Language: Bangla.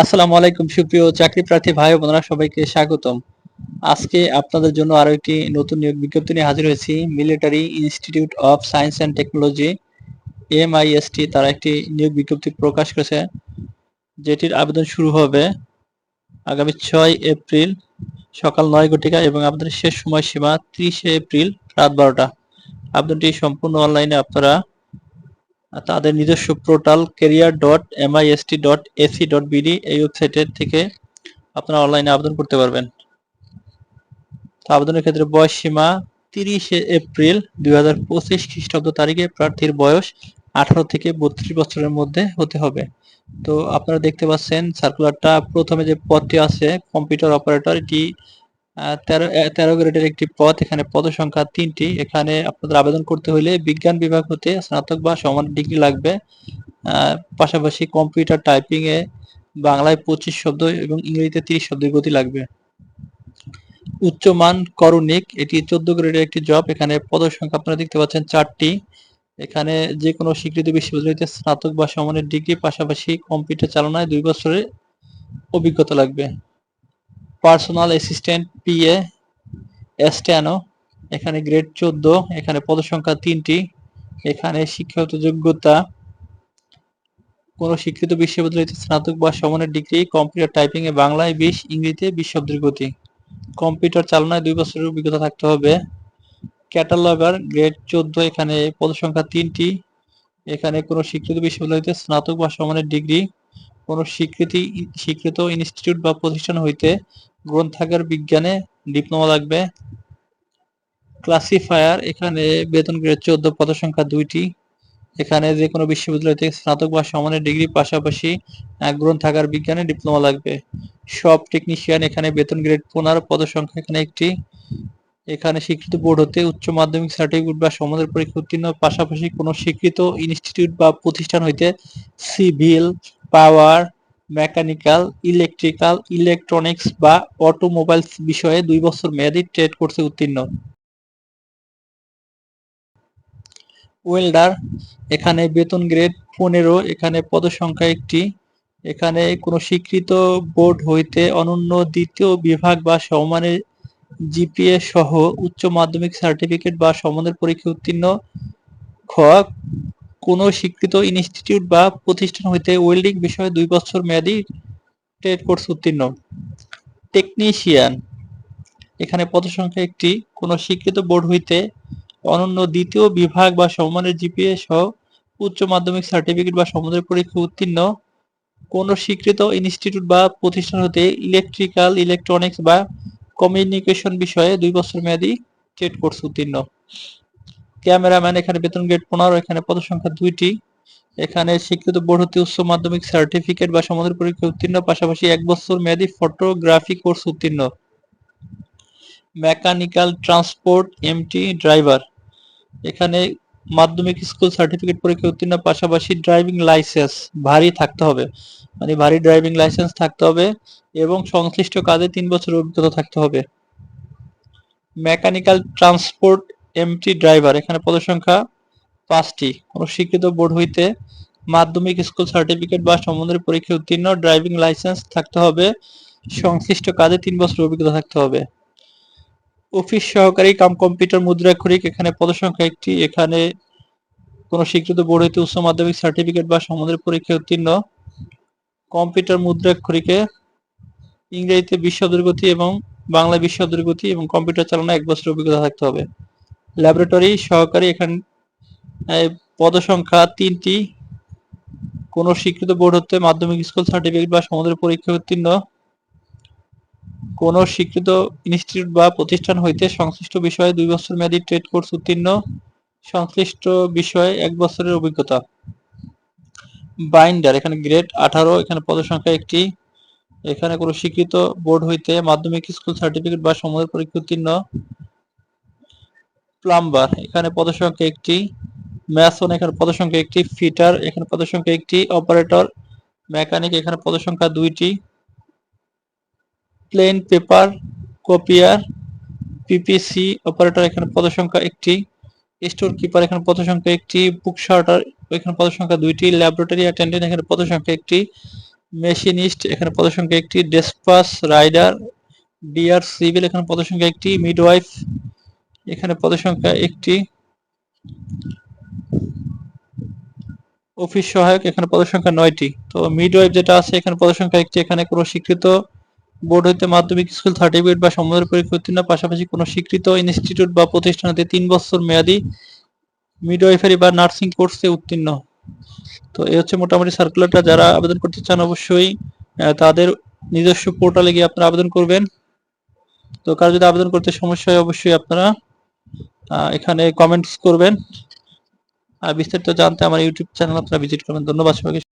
আসসালামু আলাইকুম, সুপ্রিয় চাকরি প্রার্থী ভাই বোনেরা, সবাইকে স্বাগতম। আজকে আপনাদের জন্য আরও একটি নতুন নিয়োগ বিজ্ঞপ্তি নিয়ে হাজির হয়েছি। Military Institute of Science and Technology MIST তারা একটি নিয়োগ বিজ্ঞপ্তি প্রকাশ করেছে, যেটির আবেদন শুরু হবে আগামী ছয় এপ্রিল সকাল নয় ঘটিকা এবং আবেদনের শেষ সময়সীমা ত্রিশে এপ্রিল রাত বারোটা। আবেদনটি সম্পূর্ণ অনলাইনে আপনারা তাদের নিজস্ব portal career dot MIST dot AC dot BD এই ওয়েবসাইটের থেকে আপনারা অনলাইনে আবেদন করতে পারবেন। তো আবেদনের ক্ষেত্রে বয়স সীমা তিরিশে এপ্রিল দুই হাজার পঁচিশ খ্রিস্টাব্দ তারিখে প্রার্থীর বয়স আঠারো থেকে বত্রিশ বছরের মধ্যে হতে হবে। তো আপনারা দেখতে পাচ্ছেন সার্কুলারটা প্রথমে যে পদটি আছে কম্পিউটার অপারেটর এটি তেরো তেরো গ্রেডের একটি পদ এখানে পদ সংখ্যা তিনটি। এখানে আপনাদের আবেদন করতে হলে বিজ্ঞান বিভাগ হতে স্নাতক বা সমান ডিগ্রি লাগবে। পাশাপাশি কম্পিউটার টাইপিং এ বাংলায় পঁচিশ শব্দ এবং ইংরেজিতে তিরিশ শব্দের গতি লাগবে। উচ্চমান করণিক, এটি চোদ্দ গ্রেডের একটি জব এখানে পদ সংখ্যা আপনারা দেখতে পাচ্ছেন চারটি। এখানে যে কোনো স্বীকৃত বিশ্ববিদ্যালয়তে স্নাতক বা সমানের ডিগ্রি, পাশাপাশি কম্পিউটার চালনায় দুই বছরের অভিজ্ঞতা লাগবে। পার্সোনাল অ্যাসিস্ট্যান্ট পিএ এস্ট্যানো এখানে গ্রেড চোদ্দ, এখানে পদসংখ্যা তিনটি, এখানে শিক্ষাগত যোগ্যতা, কোন স্বীকৃত বিশ্ববিদ্যালয়তে স্নাতক বা সমানের ডিগ্রি কম্পিউটার টাইপিং এ বাংলায় বিশ ইংরেজিতে বিশ শব্দের গতি। কম্পিউটার চালনায় দুই বছরের অভিজ্ঞতা থাকতে হবে। ক্যাটালগার গ্রেড চোদ্দ, এখানে পদসংখ্যা তিনটি, এখানে কোনো স্বীকৃত বিশ্ববিদ্যালয়তে স্নাতক বা সমানের ডিগ্রি, কোন স্বীকৃতি, স্বীকৃত ইনস্টিটিউট বা প্রতিষ্ঠান হইতে গ্রন্থাগার বিজ্ঞানে ডিপ্লোমা লাগবে। ক্লাসিফায়ার, এখানে বেতন গ্রেড চোদ্দ পদ সংখ্যা দুইটি। এখানে যে কোনো বিশ্ববিদ্যালয় থেকে স্নাতক বা সমানের ডিগ্রি পাশাপাশি গ্রন্থাগার বিজ্ঞানে ডিপ্লোমা লাগবে। সব টেকনিশিয়ান এখানে বেতন গ্রেড পনেরো পদ সংখ্যা এখানে একটি। এখানে স্বীকৃত বোর্ড হতে উচ্চ মাধ্যমিক সার্টিফিকেট বা সমাজের পরীক্ষা উত্তীর্ণ, পাশাপাশি কোনো স্বীকৃত ইনস্টিটিউট বা প্রতিষ্ঠান হইতে civil power mechanical, electrical, electronics বা অটোমোবাইলস বিষয়ে দুই বছর মেয়াদী ট্রেড কোর্সে উত্তীর্ণ। ওয়েল্ডার, এখানে বেতন গ্রেড পনেরো, এখানে পদসংখ্যা একটি। এখানে কোনো স্বীকৃত বোর্ড হইতে অনন্য দ্বিতীয় বিভাগ বা সমানের জিপিএ সহ উচ্চ মাধ্যমিক সার্টিফিকেট বা সমানের পরীক্ষা উত্তীর্ণ। খ কোনো স্বীকৃত ইনস্টিটিউট বা প্রতিষ্ঠান হইতে ওয়েল্ডিং বিষয়ে দুই বছর মেয়াদী ট্রেড কোর্স উত্তীর্ণ। টেকনিশিয়ান এখানে পদসংখ্যা একটি। কোনো স্বীকৃত বোর্ড হইতে অনন্য দ্বিতীয় বিভাগ বা সমমানের জিপিএ সহ উচ্চ মাধ্যমিক সার্টিফিকেট বা সমুদ্রের পরীক্ষা উত্তীর্ণ। কোন স্বীকৃত ইনস্টিটিউট বা প্রতিষ্ঠান হতে ইলেকট্রিক্যাল ইলেকট্রনিক্স বা কমিউনিকেশন বিষয়ে দুই বছর মেয়াদি ট্রেড কোর্স উত্তীর্ণ। ক্যামেরাম্যান, এখানে বেতন গ্রেড পনেরো, এখানে পদসংখ্যা দুইটি। এখানে স্বীকৃত বোর্ড উচ্চ মাধ্যমিক সার্টিফিকেট বা সমাধান পরীক্ষা উত্তীর্ণ, পাশাপাশি এক বছর মেয়াদী ফটোগ্রাফি কোর্স উত্তীর্ণ। Mechanical transport, MT, driver. এখানে মাধ্যমিক স্কুল সার্টিফিকেট পরীক্ষা উত্তীর্ণ, পাশাপাশি ড্রাইভিং লাইসেন্স, ভারী থাকতে হবে। মানে ভারী ড্রাইভিং লাইসেন্স থাকতে হবে এবং সংশ্লিষ্ট কাজে তিন বছর অভিজ্ঞতা থাকতে হবে। মেকানিক্যাল ট্রান্সপোর্ট এমটি ড্রাইভার এখানে পদসংখ্যা পাঁচটি। কোনো স্বীকৃত বোর্ড হইতে মাধ্যমিক স্কুল সার্টিফিকেট বা সমুদ্রের পরীক্ষা উত্তীর্ণ ড্রাইভিং লাইসেন্স থাকতে হবে। সংশ্লিষ্ট কাজে তিন বছর অভিজ্ঞতা থাকতে হবে। অফিস সহকারী কাম কম্পিউটার মুদ্রাক্ষরিক, এখানে পদসংখ্যা একটি। এখানে কোন স্বীকৃত বোর্ড হইতে উচ্চ মাধ্যমিক সার্টিফিকেট বা সমুদ্রের পরীক্ষা উত্তীর্ণ কম্পিউটার মুদ্রাক্ষরিকে ইংরেজিতে বিশ্ব দুর্গতি এবং বাংলা বিশ্ব দুর্গতি এবং কম্পিউটার চালানো এক বছর অভিজ্ঞতা থাকতে হবে। ল্যাবরেটরি সহকারী এখানে পদসংখ্যা তিনটি। কোন স্বীকৃত বোর্ড হতে মাধ্যমিক স্কুল সার্টিফিকেট বা সমুদ্রের পরীক্ষা উত্তীর্ণ। কোন স্বীকৃত ইনস্টিটিউট বা প্রতিষ্ঠান হইতে সংশ্লিষ্ট বিষয়ে দুই বছর মেয়াদী ট্রেড কোর্স উত্তীর্ণ। সংশ্লিষ্ট বিষয়ে এক বছরের অভিজ্ঞতা। বাইন্ডার এখানে গ্রেড আঠারো, এখানে পদসংখ্যা একটি। এখানে কোনো স্বীকৃত বোর্ড হইতে মাধ্যমিক স্কুল সার্টিফিকেট বা সময়ের পরীক্ষা উত্তীর্ণ। প্লাম্বার এখানে পদসংখ্যা একটি ম্যাসন এখানে পদসংখ্যা একটি ফিটার এখানে পদসংখ্যা একটি অপারেটর মেকানিক এখানে পদসংখ্যা দুইটি plain paper copier PPC operator এখানে পদসংখ্যা একটি স্টোর কিপার এখানে পদসংখ্যা একটি বুক শার্টার এখানে পদসংখ্যা দুইটি ল্যাবরেটরি অ্যাটেন্ডেন্ট এখানে পদসংখ্যা একটি মেশিনিস্ট এখানে পদের সংখ্যা একটি ডেসপাস রাইডার ডিআর সিভিল এখানে পদের সংখ্যা একটি মিডওয়াইফ এখানে পদের সংখ্যা একটি। অফিস সহায়ক, এখানে পদের সংখ্যা নয়টি। তো মিডওয়াইফ যেটা আছে, এখানে পদের সংখ্যা একটি। এখানে কোনো স্বীকৃত বোর্ড হইতে মাধ্যমিক স্কুল সার্টিফিকেট বা সমুদ্র পরীক্ষা উত্তীর্ণ পাশাপাশি কোনো স্বীকৃত ইনস্টিটিউট বা প্রতিষ্ঠানতে তিন বছর মেয়াদি মিডওয়াইফারি বা নার্সিং কোর্সে উত্তীর্ণ। তো এই হচ্ছে মোটামুটি সার্কুলারটা যারা আবেদন করতে চান অবশ্যই তাদের নিজস্ব পোর্টালে গিয়ে আপনারা আবেদন করবেন। তো কারও যদি আবেদন করতে সমস্যা হয়, অবশ্যই আপনারা এখানে কমেন্টস করবেন। আর বিস্তারিত জানতে আমার ইউটিউব চ্যানেল আপনারা ভিজিট করবেন। ধন্যবাদ সবাইকে।